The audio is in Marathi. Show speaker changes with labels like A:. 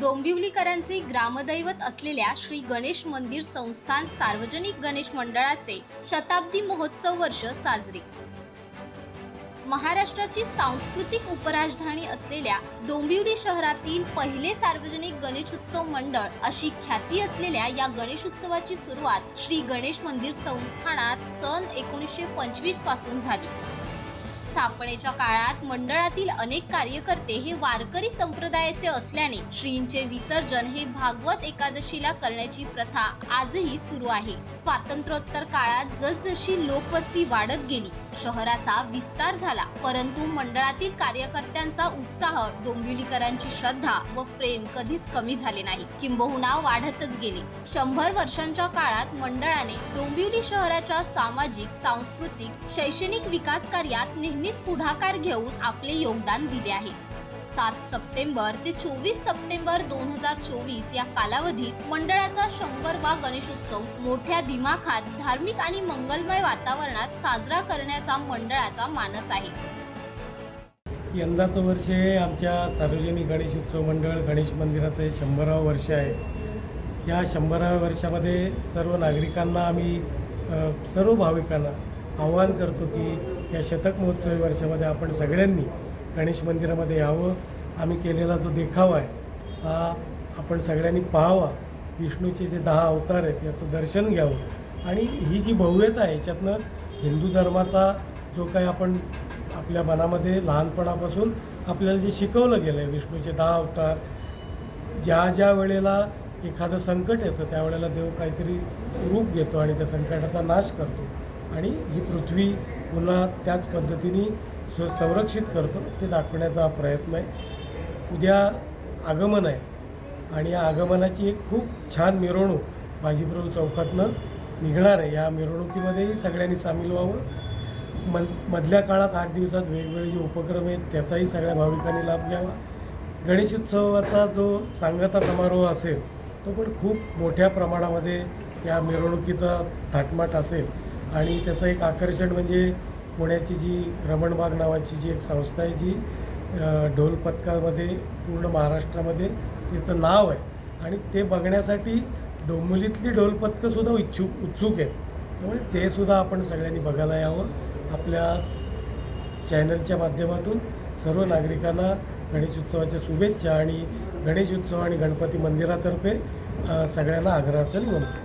A: डोंबिवलीकरांचे ग्रामदैवत असलेल्या श्री गणेश मंदिर संस्थान सार्वजनिक गणेश मंडळाचे शताब्दी महोत्सव वर्ष साजरे. महाराष्ट्राची सांस्कृतिक उपराजधानी असलेल्या डोंबिवली शहरातील पहिले सार्वजनिक गणेशोत्सव मंडळ अशी ख्याती असलेल्या या गणेशोत्सवाची सुरुवात श्री गणेश मंदिर संस्थानात सन एकोणीसशे पंचवीसपासून झाली. स्थापनेच्या काळात मंडळातील अनेक कार्यकर्ते हे वारकरी संप्रदायाचे असल्याने श्रींचे विसर्जन हे भागवत एकादशीला करण्याची प्रथा आजही सुरू आहे. स्वातंत्र्योत्तर काळात जसजशी लोकवस्ती वाढत गेली शहराचा विस्तार झाला. परंतु मंडळातील कार्यकर्त्यांचा उत्साह डोंबिवलीकरांची श्रद्धा व प्रेम कधीच कमी झाले नाही. किंबहुना वाढतच गेले. शंभर वर्षांच्या काळात मंडळाने डोंबिवली शहराच्या सामाजिक सांस्कृतिक शैक्षणिक विकास कार्यात नेहमीच पुढाकार घेऊन आपले योगदान दिले आहे. सात सप्टेंबर ते चोवीस सप्टेंबर दोन हजार चोवीस या कालावधीत मंडळाचा शंभरवा गणेशोत्सव मोठ्या दिमाखात धार्मिक आणि मंगलमय वातावरणात साजरा करण्याचा मंडळाचा मानस आहे.
B: यंदाचं वर्ष हे आमच्या सार्वजनिक गणेश उत्सव मंडळ गणेश मंदिराचं हे शंभरावं वर्ष आहे. या शंभराव्या वर्षामध्ये सर्व नागरिकांना आम्ही सर्व भाविकांना आवाहन करतो की या शतक महोत्सवी वर्षामध्ये आपण सगळ्यांनी गणेश मंदिरामध्ये यावं. आम्ही केलेला जो देखावा आहे हा आपण सगळ्यांनी पाहावा. विष्णूचे जे दहा अवतार आहेत याचं दर्शन घ्यावं. आणि ही जी भव्यता आहे याच्यातनं हिंदू धर्माचा जो काही आपण आपल्या मनामध्ये लहानपणापासून आपल्याला जे शिकवलं गेलं आहे विष्णूचे दहा अवतार ज्या ज्या वेळेला एखादं संकट येतं त्यावेळेला देव काहीतरी रूप घेतो आणि त्या संकटाचा नाश करतो. आणि ही पृथ्वी पुन्हा त्याच पद्धतीने संरक्षित करतो ते दाखवण्याचा प्रयत्न आहे. उद्या आगमन आहे आणि या आगमनाची एक खूप छान मिरवणूक बाजीप्रभू चौकातनं निघणार आहे. या मिरवणुकीमध्येही सगळ्यांनी सामील व्हावं. मन मधल्या काळात आठ दिवसात वेगवेगळे जे उपक्रम आहेत त्याचाही सगळ्या भाविकांनी लाभ घ्यावा. गणेशोत्सवाचा जो सांगता समारोह असेल तो पण खूप मोठ्या प्रमाणामध्ये या मिरवणुकीचा थाटमाट असेल. आणि त्याचं एक आकर्षण म्हणजे पुण्याची जी रमणबाग नावाची जी एक संस्था आहे जी ढोल पथकामध्ये पूर्ण महाराष्ट्रामध्ये तिचं नाव आहे. आणि ते बघण्यासाठी डोंबिवलीतली ढोल पथकंसुद्धा इच्छुक उत्सुक आहेत. त्यामुळे ते सुद्धा आपण सगळ्यांनी बघायला यावं. आपल्या चॅनलच्या माध्यमातून सर्व नागरिकांना गणेश उत्सवाच्या शुभेच्छा आणि गणेश उत्सव आणि गणपती मंदिरातर्फे सगळ्यांना आग्रहाचं निमंत्रण